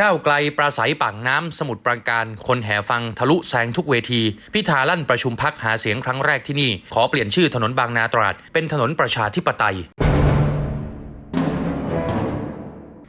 ก้าวไกลปราศัยปากน้ำสมุดปราการ คนแห่ฟังทะลุแสงทุกเวที พิธาลั่นประชุมพักหาเสียงครั้งแรกที่นี่ ขอเปลี่ยนชื่อถนนบางนาตราด เป็นถนนประชาธิปไตย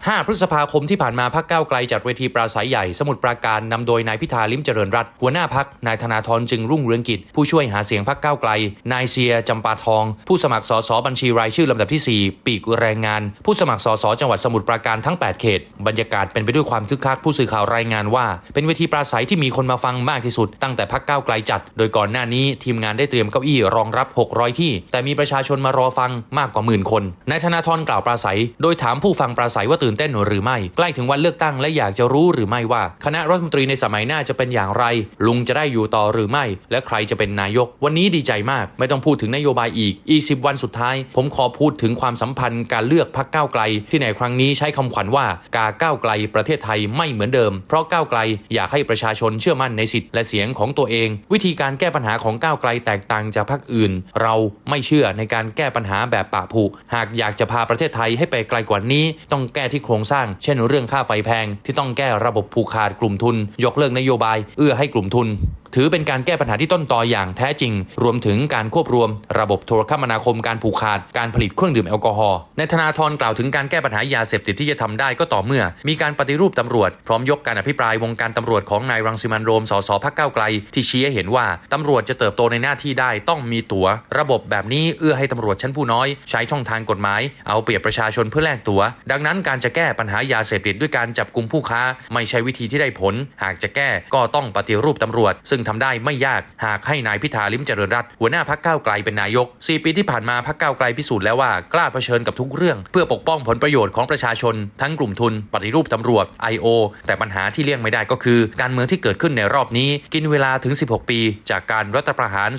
5 พฤษภาคมที่ผ่านมาพักเก้าไกลจัดเวทีปราศัยใหญ่สมุทรปราการนำโดยนายพิธาลิมเจริญรัตน์หัวหน้าพักนายธนาธรจึงรุ่งเรืองกิจ ผู้ช่วยหาเสียงพักเก้าไกล นายเซียจำปาทอง ผู้สมัครสสบัญชีรายชื่อลำดับที่ 4 ปีกแรงงาน ผู้สมัครสสจังหวัดสมุทรปราการทั้ง 8 เขต บรรยากาศเป็นไปด้วยความคึกคักผู้สื่อข่าวรายงานว่า เป็นเวทีปราศัยที่มีคนมาฟังมากที่สุด ตั้งแต่พักเก้าไกลจัด โดยก่อนหน้านี้ทีมงานได้เตรียมเก้าอี้รองรับ 600 ที่ แต่มีประชาชนมารอฟังมากกว่าหมื่นคนนายธนาธรกล่าวปราศัย โดยถามผู้ฟังปราศัยว่าตื่นเต้นหรือไม่ ใกล้ถึงวันเลือกตั้งและอยากจะรู้หรือไม่ว่า คณะรัฐมนตรีในสมัยหน้าจะเป็นอย่างไร ลุงจะได้อยู่ต่อหรือไม่ และใครจะเป็นนายก วันนี้ดีใจมาก ไม่ต้องพูดถึงนโยบายอีกอีกสิวันสุดท้าย ผมขอพูดถึงความสัมพันธ์การเลือกพักก้าวไกล ที่ในครั้งนี้ใช้คำขวัญว่ากาก้าวไกลประเทศไทยไม่เหมือนเดิม เพราะก้าวไกลอยากให้ประชาชนเชื่อมั่นในสิทธิและเสียงของตัวเอง วิธีการแก้ปัญหาของก้าวไกลแตกต่างจากพรรคอื่น เราไม่เชื่อในการแก้ปัญหาแบบปะผุหากอยากจะพาประเทศไทยให้ไปไกลกว่านี้ ต้องแก้ที่โครงสร้าง เช่นเรื่องค่าไฟแพงที่ต้องแก้ระบบผูกขาดกลุ่มทุน ยกเลิกนโยบาย เอื้อให้กลุ่มทุน ถือเป็นการแก้ปัญหาที่ต้นตออย่างแท้จริง รวมถึงการควบรวม ระบบโทรคมนาคมการผูกขาดการผลิตเครื่องดื่มแอลกอฮอล์ในธนาธรกล่าวถึงการแก้ปัญหายาเสพติดที่จะทำได้ก็ต่อเมื่อ มีการปฏิรูปตำรวจ พร้อมยกการอภิปรายวงการตำรวจของนายรังสิมันโรมสสพักเก้าวไกล ที่ชี้ให้เห็นว่าตำรวจจะเติบโตในหน้าที่ได้ต้องมีตัว๋ว ระบบแบบนี้เอื้อให้ตำรวจชั้นผู้น้อย ใช้ช่องทางกฎหมาย เอาเปรียบประชาชนเพื่อแลกตัว๋ว ดังนั้นการจะแก้ปัญหายาเสพติดด้วยการจับกลุ่มผู้ค้า ไม่ใช่วิธีที่ได้ผล หากจะแก้ก็ต้องปฏิรูปตำรวจ ซึ่งทำได้ไม่ยากหากให้นายพิธาลิมเจริญรัตน์หัวหน้าพักก้าวไกลเป็นนายก 4 ปีที่ผ่านมาพักก้าวไกลพิสูจน์แล้วว่ากล้าเผชิญกับทุกเรื่อง เพื่อปกป้องผลประโยชน์ของประชาชน ทั้งกลุ่มทุน ปฏิรูปตำรวจ I.O. แต่ปัญหาที่เลี่ยงไม่ได้ก็คือ การเมืองที่เกิดขึ้นในรอบนี้ กินเวลาถึง 16 ปี จากการรัฐประหาร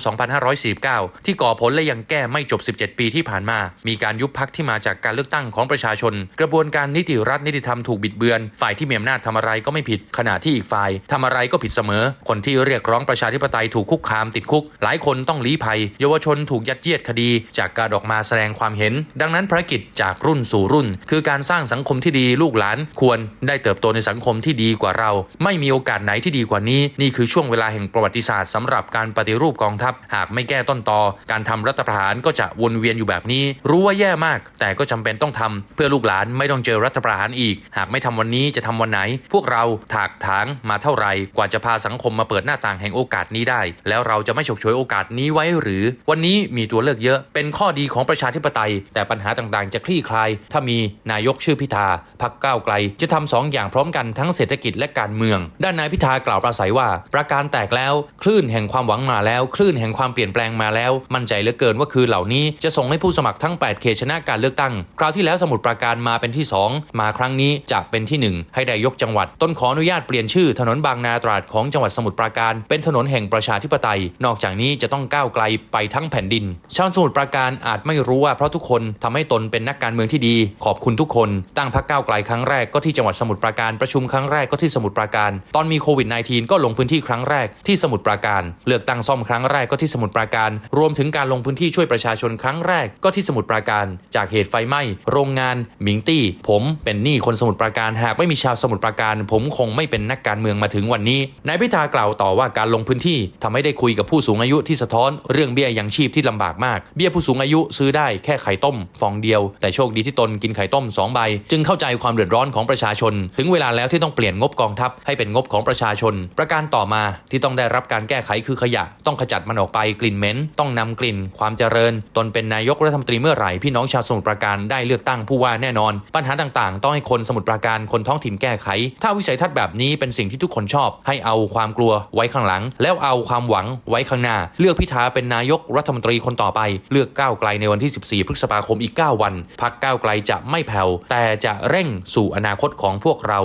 2549 ที่ก่อผลและยังแก้ไม่จบ 17 ปีที่ผ่านมา มีการยุบพักที่มาจากการเลือกตั้งของประชาชน กระบวนการนิติรัฐนิติธรรมถูกบิดเบือน ฝ่ายที่มีอำนาจทำอะไรก็ไม่ผิด ขณะที่อีกฝ่ายทำอะไรก็ผิดเสมอ คนที่เรียกร้องประชาธิปไตยถูกคุกคามติดคุก หลายคนต้องลี้ภัย เยาวชนถูกยัดเยียดคดี จากการออกมาแสดงความเห็น ดังนั้นภารกิจจากรุ่นสู่รุ่น คือการสร้างสังคมที่ดีลูกหลาน ควรได้เติบโตในสังคมที่ดีกว่าเรา ไม่มีโอกาสไหนที่ดีกว่านี้ นี่คือช่วงเวลาแห่งประวัติศาสตร์สำหรับการปฏิรูปกองทัพ หากไม่แก้ต้นตอ การทำรัฐประหารก็จะวนเวียนอยู่แบบนี้ รู้ว่าแย่มาก แต่ก็จำเป็นต้องทำเพื่อลูกหลานไม่ต้องเจอรัฐประหารอีก หากไม่ทำวันนี้จะทำวันไหน พวกเราถากถางมาเท่าไหร่กว่าจะพาสังคมมาเปิดหน้าต่างแห่งโอกาสนี้ได้ แล้วเราจะไม่ฉกฉวยโอกาสนี้ไว้หรือ วันนี้มีตัวเลือกเยอะ เป็นข้อดีของประชาธิปไตย แต่ปัญหาต่างๆ จะคลี่คลาย ถ้ามีนายกชื่อพิธาพักก้าวไกล จะทำสองอย่างพร้อมกันทั้งเศรษฐกิจและการเมือง ด้านนายพิธากล่าวปราศัยว่า ประการแตกแล้วคลื่นแห่งความหวังมาแล้วคลื่นแห่งความเปลี่ยนแปลงมาแล้ว มั่นใจเหลือเกินว่าคืนเหล่านี้จะส่งให้ผู้สมัครทั้ง 8 เขตชนะการเลือกตั้ง คราวที่แล้วสมุทรปราการมาเป็นที่ 2 มาครั้งนี้จะเป็นที่ 1 ให้ได้ยกจังหวัด ต้นขออนุญาตเปลี่ยนชื่อถนนบางนาตราดของจังหวัดสมุทรปราการเป็นถนนแห่งประชาธิปไตย นอกจากนี้จะต้องก้าวไกลไปทั้งแผ่นดิน ชาวสมุทรปราการอาจไม่รู้ว่าเพราะทุกคนทำให้ตนเป็นนักการเมืองที่ดี ขอบคุณทุกคน ตั้งพรรคก้าวไกลครั้งแรกก็ที่จังหวัดสมุทรปราการประชุมครั้งแรกก็ที่สมุทรปราการ ตอนมีโควิด -19 ก็ลงพื้นที่ครั้งแรกที่สมุทรปราการ เลือกตั้งซ่อมครั้งแรกก็ที่สมุทรปราการ รวมถึงการลงพื้นที่ช่วยประชาชนครั้งแรกก็ที่สมุทรปราการ จากเหตุไฟไหม้โรงงานหมิงตี้ ผมเป็นหนี้คนสมุทรปราการหากไม่มีชาวสมุทรปราการ ผมคงไม่เป็นนักการเมืองมาถึงวันนี้นายพิธากล่าวต่อว่าการลงพื้นที่ทำให้ได้คุยกับผู้สูงอายุที่สะท้อนเรื่องเบี้ยยังชีพที่ลำบากมาก เบี้ยผู้สูงอายุซื้อได้แค่ไข่ต้มฟองเดียว แต่โชคดีที่ตนกินไข่ต้ม2ใบจึงเข้าใจความเดือดร้อนของประชาชน ถึงเวลาแล้วที่ต้องเปลี่ยนงบกองทัพให้เป็นงบของประชาชน ประการต่อมาที่ต้องได้รับการแก้ไขคือขยะ ต้องขจัดมันออกไปกลิ่นเหม็นต้องนำกลิ่น ความเจริญ ตนเป็นนายกรัฐมนตรีเมื่อไหร่พี่น้องชาวสมุทรปราการได้เลือกตั้งผู้ว่าแน่นอน ปัญหาต่างๆ ต้องให้คนสมุทรปราการคนท้องถิ่นแก้ไข ถ้าวิสัยทัศน์แบบนี้เป็นสิ่งที่ทุกคนชอบ ให้เอาความกลัวไว้ข้างหลัง แล้วเอาความหวังไว้ข้างหน้า เลือกพิธาเป็นนายกรัฐมนตรีคนต่อไป เลือกก้าวไกลในวันที่ 14 พฤษภาคมอีก 9 วันพักก้าวไกลจะไม่แผ่วแต่จะเร่งสู่อนาคตของพวกเรา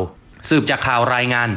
สืบจากข่าวรายงาน